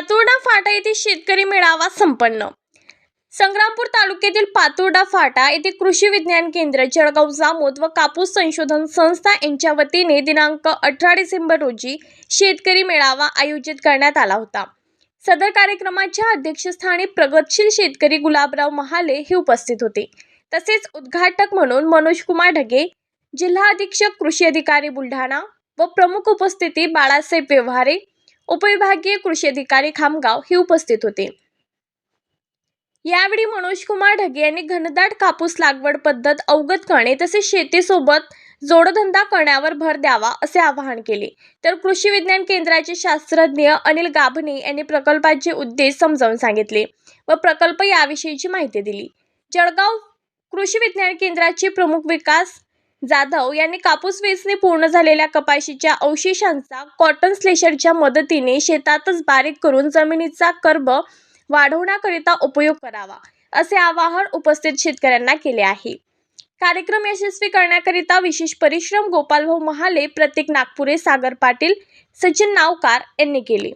पातोर्डा फाटा येथे शेतकरी मेळावा संपन्न. संग्रामपूर तालुक्यातील पातुर्डा फाटा येथे कृषी विज्ञान केंद्र जळगाव जामोद व कापूस संशोधन संस्था यांच्या वतीने दिनांक अठरा डिसेंबर रोजी शेतकरी मेळावा आयोजित करण्यात आला होता. सदर कार्यक्रमाच्या अध्यक्षस्थानी प्रगतशील शेतकरी गुलाबराव महाले हे उपस्थित होते. तसेच उद्घाटक म्हणून मनोज कुमार ढगे जिल्हा अधीक्षक कृषी अधिकारी बुलढाणा व प्रमुख उपस्थिती बाळासाहेब व्यवहारे उपविभागीय कृषी अधिकारी खामगाव हे उपस्थित होते. यावेळी मनोज कुमार ढगे यांनी घनदाट कापूस लागवड पद्धत अवगत करणे तसेच शेतीसोबत जोडधंदा करण्यावर भर द्यावा असे आवाहन केले. तर कृषी विज्ञान केंद्राचे शास्त्रज्ञ अनिल गाभणे यांनी प्रकल्पाचे उद्देश समजावून सांगितले व प्रकल्प याविषयीची माहिती दिली. जळगाव कृषी विज्ञान केंद्राचे प्रमुख विकास जाधव यांनी कापूस वेचणी पूर्ण झालेल्या कपाशीच्या अवशेषांचा कॉटन स्लेशरच्या मदतीने शेतातच बारीक करून जमिनीचा कर्ब वाढवण्याकरिता उपयोग करावा असे आवाहन उपस्थित शेतकऱ्यांना केले आहे. कार्यक्रम यशस्वी करण्याकरिता विशेष परिश्रम गोपालभाऊ महाले प्रतीक नागपुरे सागर पाटील सचिन नावकार यांनी केले.